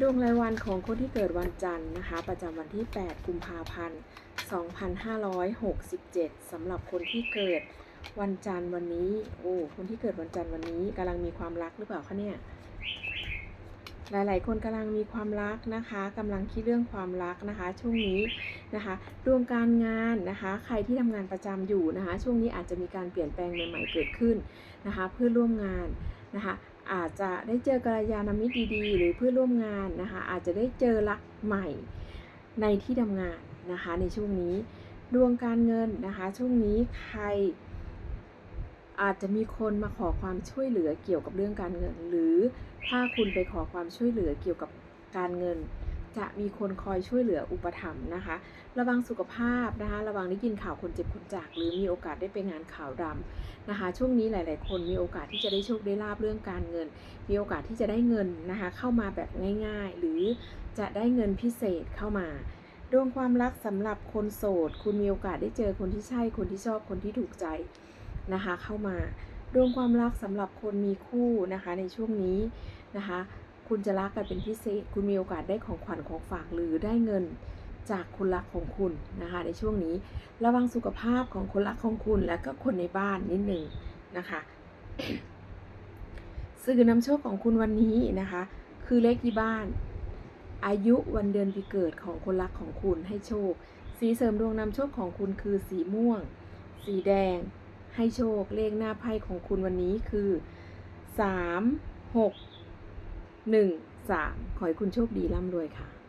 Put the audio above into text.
ดวงรายวันของคนที่เกิดวันจันทร์นะคะ ประจำวันที่ 8 กุมภาพันธ์ 2567สำหรับคนที่เกิดวันจันทร์วันนี้ โอ้ คนที่เกิดวันจันทร์วันนี้กำลังมีความรักหรือเปล่าคะเนี่ย หลาย ๆ คนกำลังมีความรักนะคะกำลังคิดเรื่องความรักนะคะ ช่วงนี้นะคะดวงการงานนะคะ ใครที่ทำงานประจำอยู่นะคะ ช่วงนี้อาจจะมีการเปลี่ยนแปลงใหม่ ๆ เกิดขึ้นนะคะ เพื่อร่วมงานนะคะ อาจจะได้เจอกัลยาณมิตรดีๆ หรือเพื่อนร่วมงานนะคะ อาจจะได้เจอรักใหม่ในที่ทำงานนะคะ ในช่วงนี้ดวงการเงินนะคะ ช่วงนี้ใคร อาจจะมีคนมาขอความช่วยเหลือเกี่ยวกับเรื่องการเงิน หรือถ้าคุณไปขอความช่วยเหลือเกี่ยวกับการเงิน จะมีคนคอยช่วยเหลืออุปถัมภ์นะคะ ระวังสุขภาพนะคะ ระวังได้ยินข่าวคนเจ็บคนจาก หรือมีโอกาสได้ไปงานข่าวดำนะคะ ช่วงนี้หลาย ๆ คนมีโอกาสที่จะได้โชคได้ลาบเรื่องการเงิน มีโอกาสที่จะได้เงินนะคะ เข้ามาแบบง่าย ๆ หรือจะได้เงินพิเศษเข้ามาดวงความรักสำหรับคนโสด คุณมีโอกาสได้เจอคนที่ใช่ คนที่ชอบคนที่ถูกใจนะคะ เข้ามาดวงความรักสำหรับคนมีคู่นะคะในช่วงนี้นะคะ คุณจะรักกันเป็นพิเศษ คุณมีโอกาสได้ของขวัญของฝากหรือได้เงินจากคนรักของคุณนะคะ ในช่วงนี้ระวังสุขภาพของคนรักของคุณและก็คนในบ้านนิดหนึ่งนะคะสื่อนำโชคของคุณวันนี้นะคะ คือเลขที่บ้าน อายุวันเดือนปีเกิดของคนรักของคุณให้โชค สีเสริมดวงนำโชคของคุณคือสีม่วง สีแดง ให้โชคเลขหน้าไพ่ของคุณวันนี้คือสา มหกหนึ่งสามขอให้คุณโชคดีร่ำรวยค่ะ